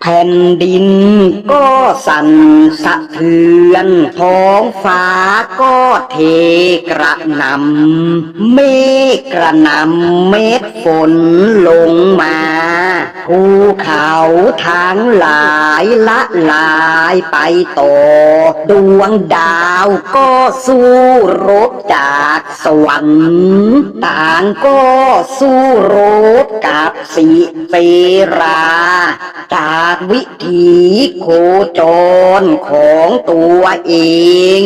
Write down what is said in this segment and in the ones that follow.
แผ่นดินก็สั่นสะเทือนท้องฟ้าก็เทกระหนำเมฆกระหนำเม็ดฝนลงมา ภูเขาทั้งหลายละลายไปต่อ ดวงดาวก็สู้รบจากสวรรค์ต่างก็สู้รบกับสิเปรา จากวิถีโคจรของตัวเอง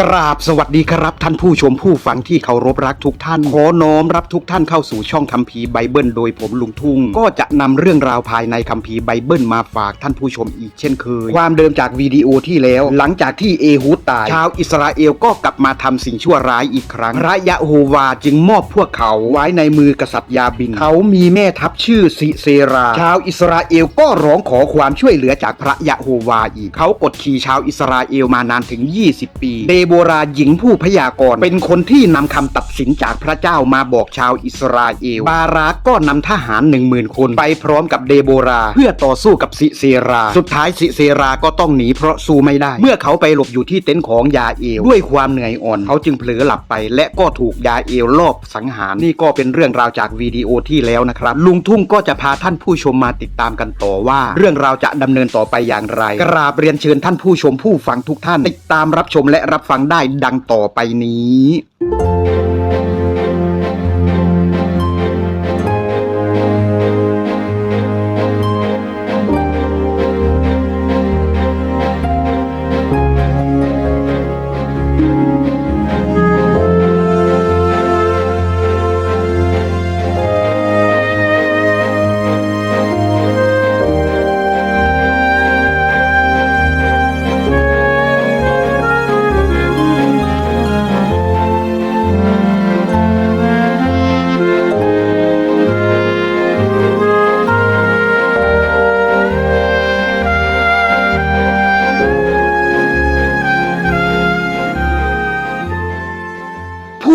กราบสวัสดีครับท่านผู้ชมผู้ฟังที่เคารพรักทุกท่านขอน้อมรับทุกท่านเข้าสู่ช่องคัมภีร์ไบเบิลโดยผมลุงทุ่ง ก็จะนำเรื่องราวภายในคัมภีร์ไบเบิลมาฝากท่านผู้ชมอีกเช่นเคย ความเดิมจากวิดีโอที่แล้ว หลังจากที่เอฮูดตาย ชาวอิสราเอลก็กลับมาทำสิ่งชั่วร้ายอีกครั้งพระยะโฮวาจึงมอบพวกเขาไว้ในมือกษัตริย์ยาบิน เขามีแม่ทัพชื่อซิเซรา ชาวอิสราเอลก็ร้องขอความช่วยเหลือจากพระยะโฮวาอีกเขากดขี่ชาวอิสราเอลมานานถึง 20 ปีเดโบราหญิงผู้พยากรณ์เป็นคนที่นำคำตัดสินจากพระเจ้ามาบอกชาวอิสราเอล บารักก็นำทหารหนึ่งหมื่นคนไปพร้อมกับเดโบราเพื่อต่อสู้กับซิเซรา สุดท้ายซิเซราก็ต้องหนีเพราะสู้ไม่ได้ เมื่อเขาไปหลบอยู่ที่เต็นท์ของยาเอล ด้วยความเหนื่อยอ่อน เขาจึงเผลอหลับไป และก็ถูกยาเอลลอบสังหารนี่ก็เป็นเรื่องราวจากวิดีโอที่แล้วนะครับ ลุงทุ่งก็จะพาท่านผู้ชมมาติดตามกันต่อว่า เรื่องราวจะดำเนินต่อไปอย่างไร กราบเรียนเชิญท่านผู้ชมผู้ฟังทุกท่านติดตามรับชมและรับฟังได้ดังต่อไปนี้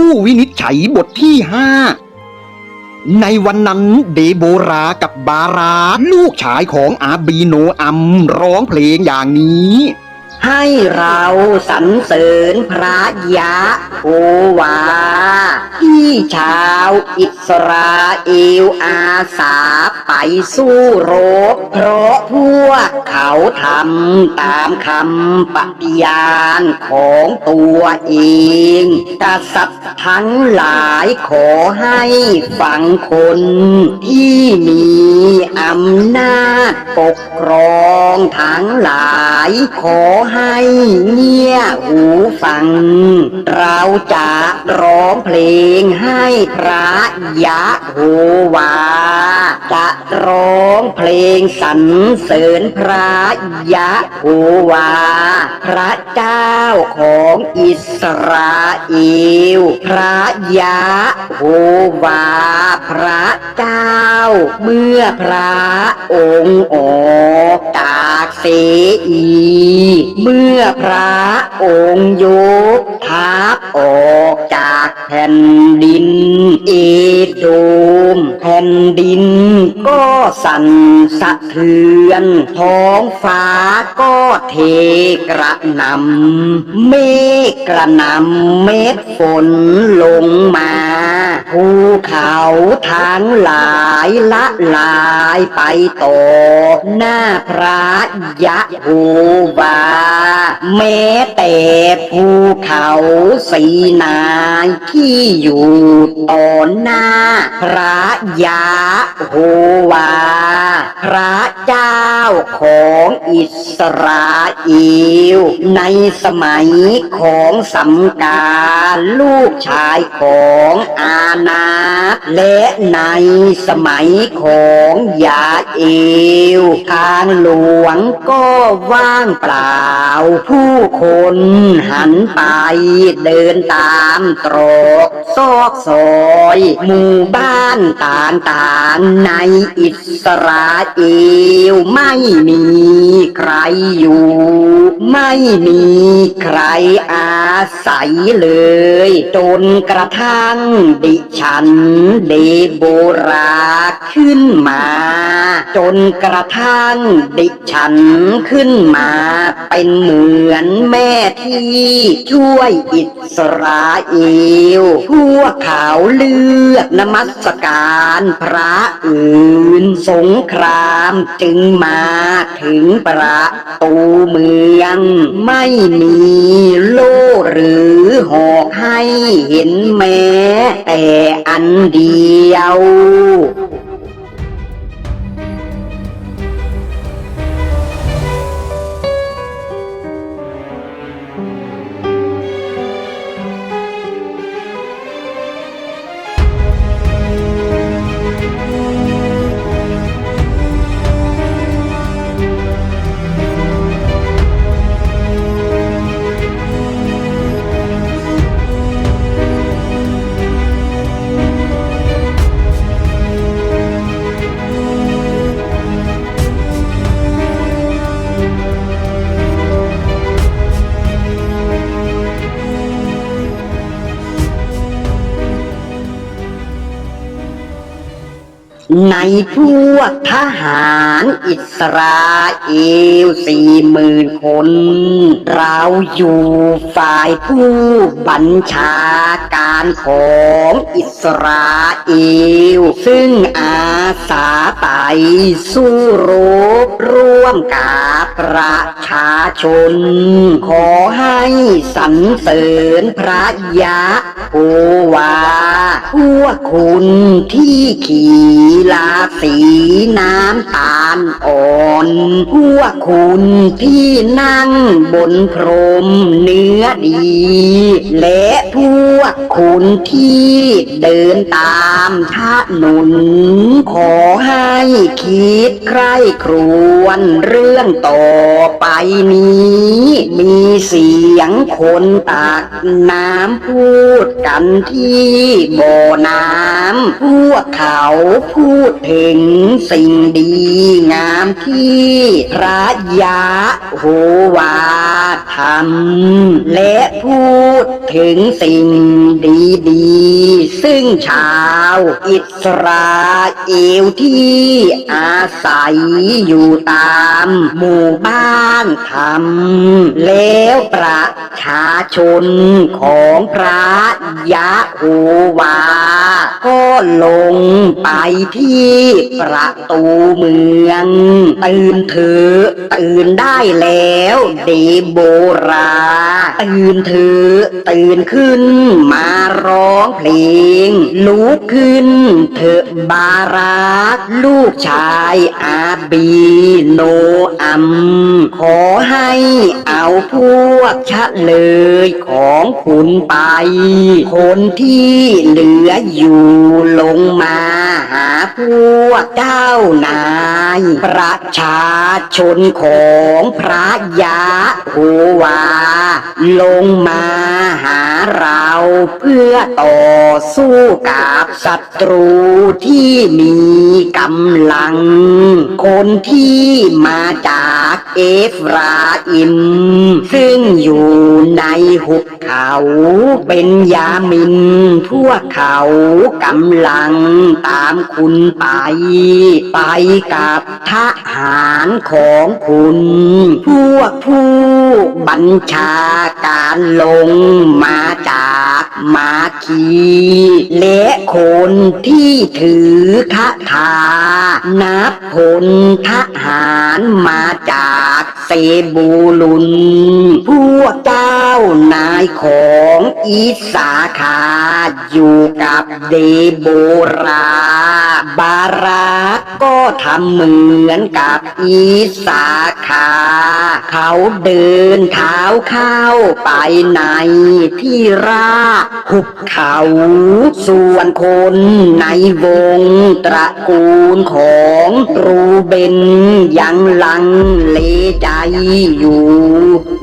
ผู้วินิจฉัยบทที่ห้าในวันนั้นเดโบรากับบารา ลูกชายของอาบีโนอัมร้องเพลงอย่างนี้ ให้เราสรรเสริญพระยะโฮวา ที่ชาวอิสราเอลอาสาไปสู้รบ เพราะพวกเขาทำตามคำปฏิญาณของตัวเองกษัตริย์ทั้งหลายขอให้ฟังคนที่มีอำนาจปกครองทั้งหลายขอให้เงี่ยหูฟัง เราจะร้องเพลง พระยะโฮวา จะร้องเพลงสรรเสริญพระยะโฮวา พระเจ้าของอิสราเอลพระยะโฮวา พระเจ้า เมื่อพระองค์ออกจากเสอี เมื่อพระองค์ยกทัพออกจากแผ่นดินเอโดม แผ่นดินก็สั่นสะเทือน ท้องฟ้าก็เทกระหนำเมฆกระหนำเม็ดฝนลงมา ภูเขาทั้งหลายละลายไปต่อหน้าพระยะโฮวาแม้แต่ภูเขาสีนายที่อยู่ต่อหน้า พระยะโฮวา พระเจ้าของอิสราเอลในสมัยของสัมการลูกชายของอาณาและในสมัยของยาเอลทางหลวงก็ว่างเปล่า ผู้คนหันไปเดินตามตรอกซอกซอย หมู่บ้านต่างๆในอิสราเอลไม่มีใครอยู่ ไม่มีใครอาศัยเลย จนกระทั่งดิฉันเดโบราขึ้นมา จนกระทั่งดิฉันขึ้นมา เป็นเหมือนแม่ที่ช่วยอิสราเอลพวกเขาเลือกนมัสการพระอื่นสงครามจึงมาถึงประตูเมือง ไม่มีโลหรือหอกให้เห็นแม้แต่อันเดียว ในพ วกทหารอิสราเอลสี่หมื่นคน เราอยู่ฝ่ายผู้บัญชาการของอิสราเอล ซึ่งอาสาไปสู้รบร่วมกับประชาชน ขอให้สรรเสริญพระยะโอวาพวกคุณที่ขี่ลาสีน้ำตาลอ่อนพวกคุณที่นั่งบนพรมเนื้อดี และพวกคุณที่เดินตามถนนขอให้คิดใคร่ครวนเรื่องต่อไปนี้ มีเสียงคนตักน้ำพูดกันที่บ่อน้ำพวกเขาพูดถึงสิ่งดีงามที่พระยาโฮวาทำและพูดถึงสิ่งดีๆ ซึ่งชาวอิสราเอลที่อาศัยอยู่ตามหมู่บ้านทำแล้วประชาชนของพระยะโฮวาก็ลงไปที่ประตูเมือง ตื่นเถอะตื่นได้แล้วเดโบรา ตื่นเถอะตื่นขึ้น มาร้องเพลง ลุกขึ้น เถอะบารัก ลูกชายอาบีโนอัม ขอให้เอาพวกชะเลยของคุณไป คนที่เหลืออยู่ลงมา หาพวกเจ้านาย ประชาชนของพระยาโฮวา ลงมาหาเราเพื่อต่อสู้กับศัตรูที่มีกำลัง คนที่มาจากเอฟราอิม ซึ่งอยู่ในหุบเขาเป็นยามิน พวกเขากำลังตาามคุณไป ไปกับทหารของคุณ พวกผู้บัญชาการลงมาจากมาคี และคนที่ถือคาถานับพลทหารมาจากจากเซบูลุน พวกเจ้านายของอิสาคาอยู่กับเดโบราบารักก็ทำเหมือนกับอิสาคาเขาเดินเท้าเข้าไปในที่ราหุบเขา ส่วนคนในวงตระกูลของรูเบนยังลังเลใจอยู่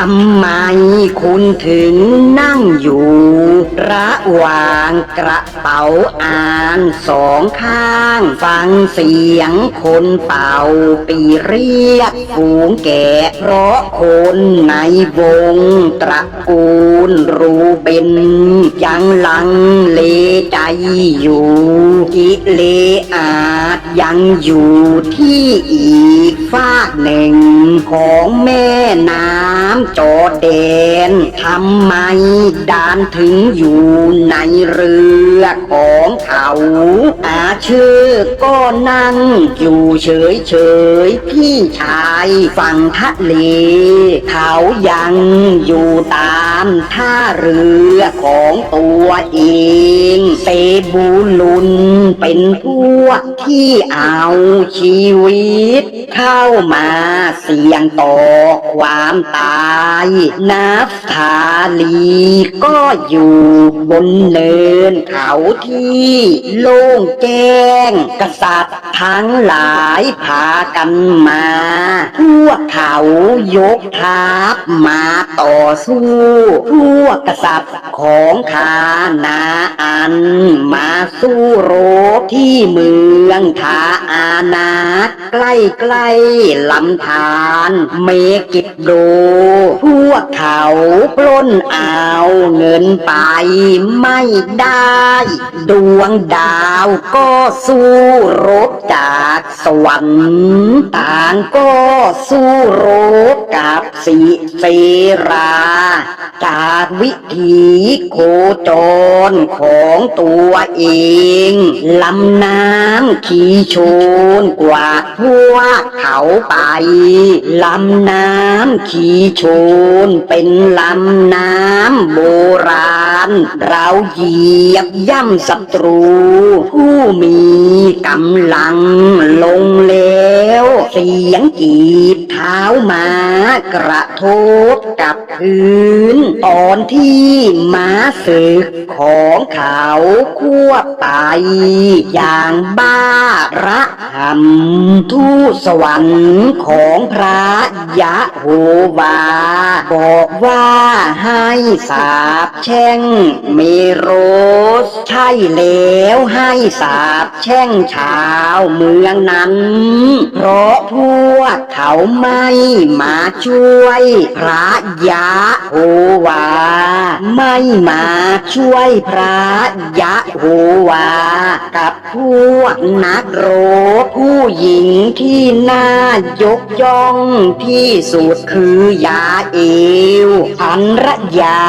ทำไมคุณถึงนั่งอยู่ ระหว่างกระเป๋าอ่านสองข้าง ฟังเสียงคนเป่าปีเรียกฝูงแกะเพราะคนในวงตระกูลรูเบนยังลังเลใจอยู่กิเลอาจ ยังอยู่ที่อีกฝากหนึ่งของแม่น้ำจอร์แดนทำไมดานถึงอยู่ในเรือของเขาอาเชื่อก็นั่งอยู่เฉยเฉยๆพี่ชายฝั่งทะเล เขายังอยู่ตามท่าเรือของตัวเองเซบูลุนเป็นพวกที่เอาชีวิต เข้ามาเสี่ยงต่อความตาย นับทาลีก็อยู่บนเนินเขาที่โล่งแจ้ง กษัตริย์ทั้งหลายพากันมา พวกเขายกทัพมาต่อสู้ พวกกษัตริย์ของคานาอัน มาสู้รบที่เมืองทาอานาใกล้ใกล้ๆลำธารเมกิดโดพวกเขาปล้นเอาเงินไปไม่ได้ ดวงดาวก็สู้รบจากสวรรค์ต่างก็สู้รบกับสีเสรา จากวิถีโคจรของตัวเอง ลำน้ำขีชนกว่าทั่วเขาไปลำน้ำขี่โชนเป็นลำน้ำโบราณ เราเหยียบย่ำศัตรู ผู้มีกำลังลงแล้ว เสียงกีบ เท้ามากระทบกับพื้น ตอนที่ม้าศึกของเขาควบไป อย่างบ้าระหำทูตสวรรค์ของพระยะโฮวา บอกว่าให้สาบแช่งเมโรส ใช่แล้วให้สาบแช่งชาวเมืองนั้น เพราะพวกเขาไไม่มาช่วยพระยะโฮวา ไม่มาช่วยพระยะโฮวา กับพวกนักรบผู้หญิงที่น่ายกย่องที่สุดคือยาเอวภรรยา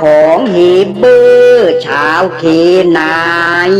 ของเฮเบอร์ชาวเคนาย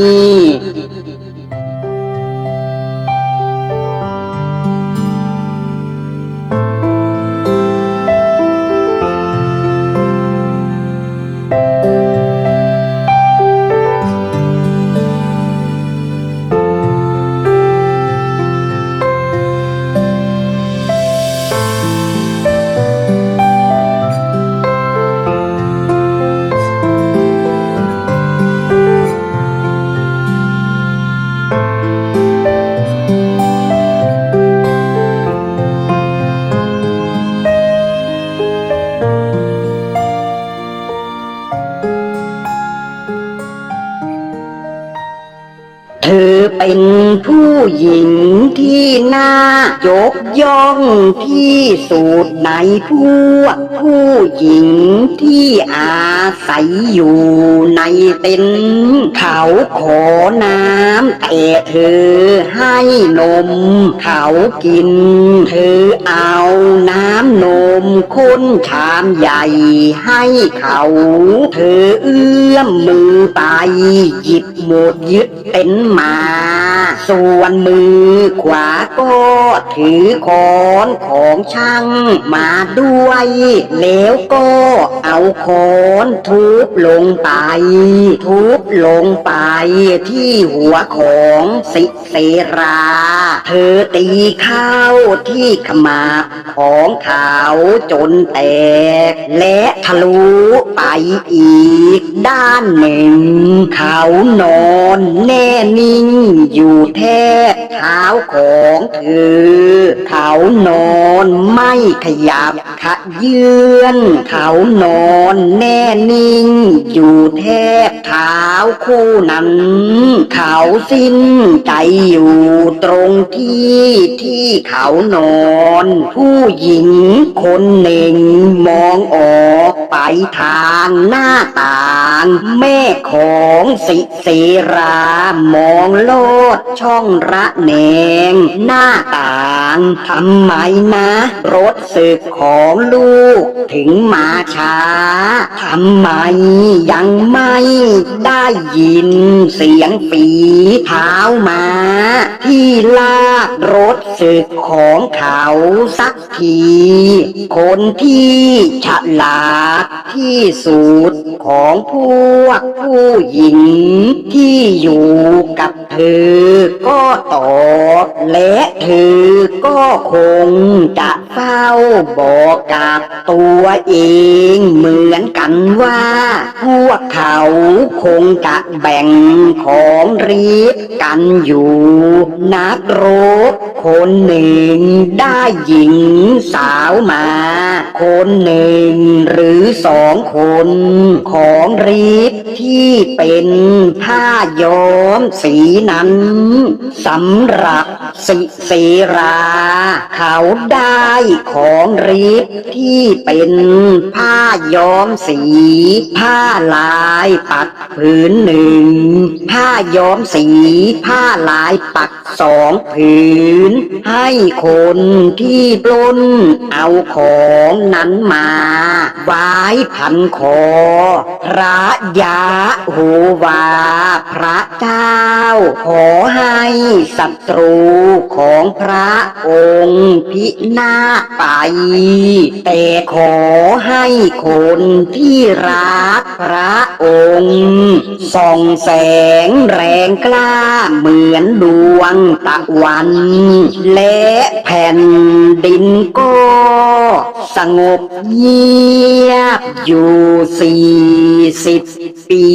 ธอเป็นผู้หญิงที่น่ายกย่องที่สุดในพวกผู้หญิงที่อาศัยอยู่ในเต็นท์เขาขอน้ำแต่เธอให้นมเขากิน เธอเอาน้ำนมข้นชามใหญ่ให้เขา เธอเอื้อมมือไปหยิบ หมดยึดเป็นมา ส่วนมือขวาก็ถือคอนของช่างมาด้วย แล้วก็เอาคอนทุบลงไป ทุบลงไปที่หัวของสิเสรา เธอตีเข้าที่ขมาบของเขาจนแตก และทะลุไปอีกด้านหนึ่ง เขานอนแน่นิ่งอยู่แทบเท้าของเธอ เขานอนไม่ขยับขยื่นเขานอนแน่นิ่ง อยู่แทบเท้าคู่นั้น เขาสิ้นใจอยู่ตรงที่ที่เขานอน ผู้หญิงคนหนึ่งมองออก ไปทางหน้าต่าง แม่ของสิเสรามองโลดช่องระแนง หน้าต่าง ทำไมนะ รถสึกของลูก ถึงมาช้าทำไมยังไม่ได้ยินเสียงฝีเท้ามาที่ลากรถสึกของเขาสักที คนที่ฉลาดที่สุดของพวกผู้หญิง ที่อยู่กับเธอก็ตอบและเธอก็็คงจะเฝ้าบอกกับตัวเอง เหมือนกันว่า พวกเขาคงจะแบ่งของรีบกันอยู่ นักรบคนหนึ่งได้หญิงสาวมา คนหนึ่งหรือสองคน ของรีบที่เป็นผ้าย้อมสีนั้นสำหรับสิเสราเขาได้ของรีบที่เป็นผ้าย้อมสี ผ้าลายปักผืนหนึ่ง ผ้าย้อมสี ผ้าลายปักสองผืน ให้คนที่ปล้น เอาของนั้นมา ไว้พันคอ พระยาโหวา พระเจ้า ขอให้ศัตรูของพระองค์พินาศไป แต่ขอให้คนที่รักพระองค์ ส่องแสงแรงกล้าเหมือนดวงตะวัน และแผ่นดินก็สงบเงียบอยู่สี่สิบปี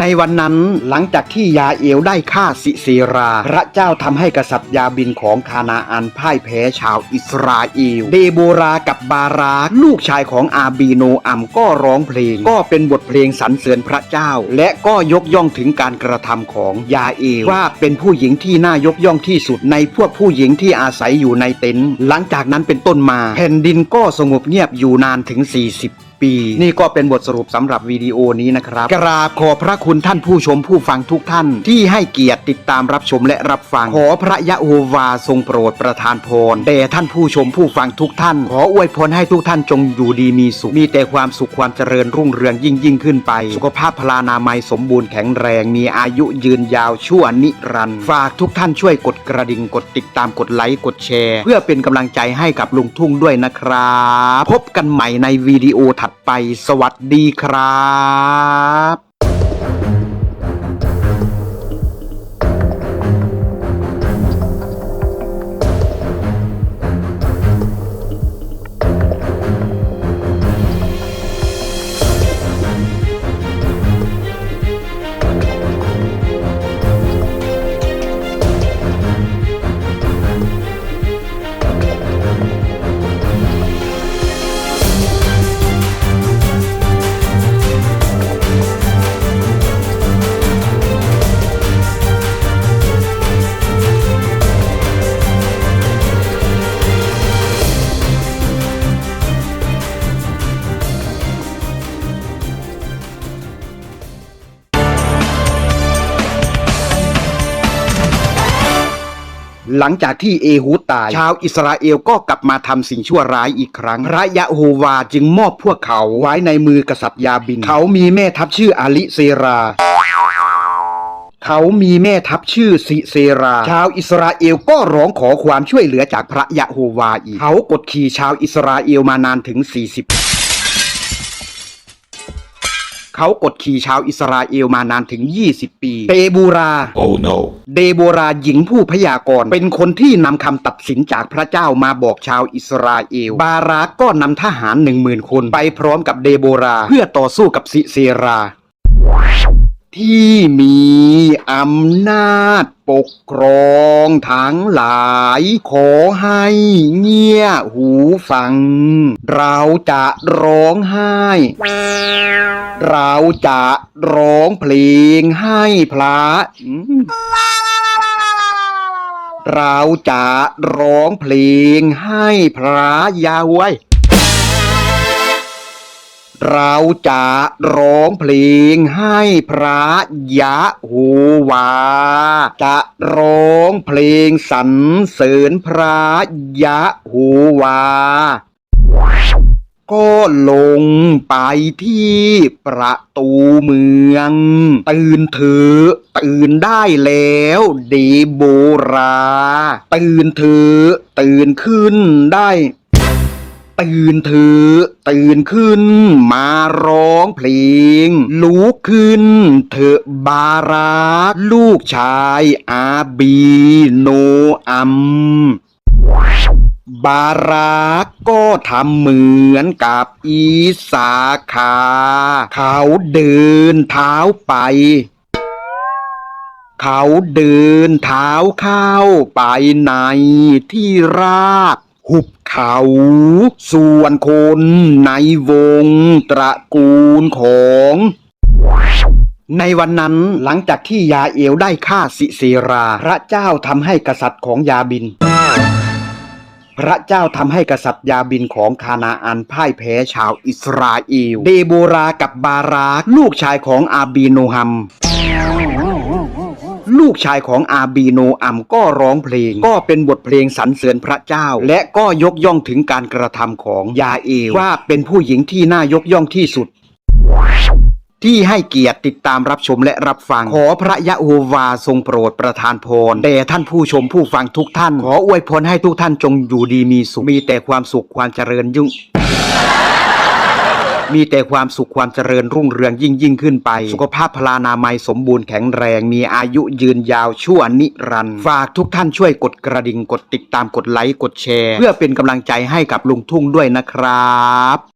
ในวันนั้นหลังจากที่ยาเอลได้ฆ่าสิเซรา พระเจ้าทำให้กษัตริย์ยาบินของคานาอันพ่ายแพ้ชาวอิสราเอลเดโบรากับบาราคลูกชายของอาบีโนอัมก็ร้องเพลง ก็เป็นบทเพลงสรรเสริญพระเจ้า และก็ยกย่องถึงการกระทำของยาเอลว่าเป็นผู้หญิงที่น่ายกย่องที่สุดในพวกผู้หญิงที่อาศัยอยู่ในเต็นท์หลังจากนั้นเป็นต้นมา แผ่นดินก็สงบเงียบอยู่นานถึง 40 ปี นี่ก็เป็นบทสรุปสำหรับวิดีโอนี้นะครับกราบขอพระคุณท่านผู้ชมผู้ฟังทุกท่าน ที่ให้เกียรติติดตามรับชมและรับฟัง ขอพระยะโฮวาทรงโปรดประทานพรแด่ท่านผู้ชมผู้ฟังทุกท่าน ขออวยพรให้ทุกท่านจงอยู่ดีมีสุขมีแต่ความสุขความเจริญรุ่งเรืองยิ่งยิ่งขึ้นไป สุขภาพพลานามัยสมบูรณ์แข็งแรง มีอายุยืนยาวชั่วนิรันดร์ฝากทุกท่านช่วยกดกระดิ่งกดติดตามกดไลค์กดแชร์ เพื่อเป็นกำลังใจให้กับลุงทุ่งด้วยนะครับ พบกันใหม่ในวิดีโอถัดไปสวัสดีครับ หลังจากที่เอฮูดตาย ชาวอิสราเอลก็กลับมาทำสิ่งชั่วร้ายอีกครั้งพระยะโฮวาจึงมอบพวกเขาไว้ในมือกษัตริย์ยาบิน เขามีแม่ทัพชื่ออาลิเซรา เขามีแม่ทัพชื่อซิเซรา ชาวอิสราเอลก็ร้องขอความช่วยเหลือจากพระยะโฮวาอีก เขากดขี่ชาวอิสราเอลมานานถึง 40 เขากดขี่ชาวอิสราเอลมานานถึง 20 ปีเตบูรา Oh no. เดโบราหญิงผู้พยากรณ์เป็นคนที่นำคำตัดสินจากพระเจ้ามาบอกชาวอิสราเอล บารักก็นำทหารหนึ่งหมื่นคนไปพร้อมกับเดโบราเพื่อต่อสู้กับซิเซรา ที่มีอำนาจปกครองทั้งหลาย ขอให้เงียหูฟัง เราจะร้องไห้ เราจะร้องเพลงให้พระเราจะร้องเพลงให้พระยาเว้ย เราจะร้องเพลงให้พระยะโฮวา จะร้องเพลงสรรเสริญพระยะโฮวา ก็ลงไปที่ประตูเมือง ตื่นเถอะตื่นได้แล้วเดโบรา ตื่นเถอะตื่นขึ้นได้ ตื่นเถอะตื่นขึ้น มาร้องเพลง ลุกขึ้น เถอะบารัก ลูกชายอาบีโนอัมบารักก็ทำเหมือนกับอีสาคาเขาเดินเท้าไป เขาเดินเท้าเข้าไปในที่ราบ หุบเขาส่วนคนในวงตระกูลของ ในวันนั้นหลังจากที่ยาเอลได้ฆ่าสิเซรา พระเจ้าทำให้กษัตริย์ของยาบิน พระเจ้าทำให้กษัตริย์ยาบินของคานาอันพ่ายแพ้ชาวอิสราเอล เดโบรากับบารักลูกชายของอาบีโนฮัม ลูกชายของอาบีโนอัมก็ร้องเพลง ก็เป็นบทเพลงสรรเสริญพระเจ้า และก็ยกย่องถึงการกระทำของยาเอลว่าเป็นผู้หญิงที่น่ายกย่องที่สุดที่ให้เกียรติติดตามรับชมและรับฟัง ขอพระยะโฮวาทรงโปรดประทานพรแด่ท่านผู้ชมผู้ฟังทุกท่าน ขออวยพรให้ทุกท่านจงอยู่ดีมีสุขมีแต่ความสุขความเจริญยุ่ง มีแต่ความสุขความเจริญรุ่งเรืองยิ่งยิ่งขึ้นไป สุขภาพพลานามัยสมบูรณ์แข็งแรง มีอายุยืนยาวชั่วนิรันดร์ฝากทุกท่านช่วยกดกระดิ่งกดติดตามกดไลค์กดแชร์ เพื่อเป็นกำลังใจให้กับลุงทุ่งด้วยนะครับ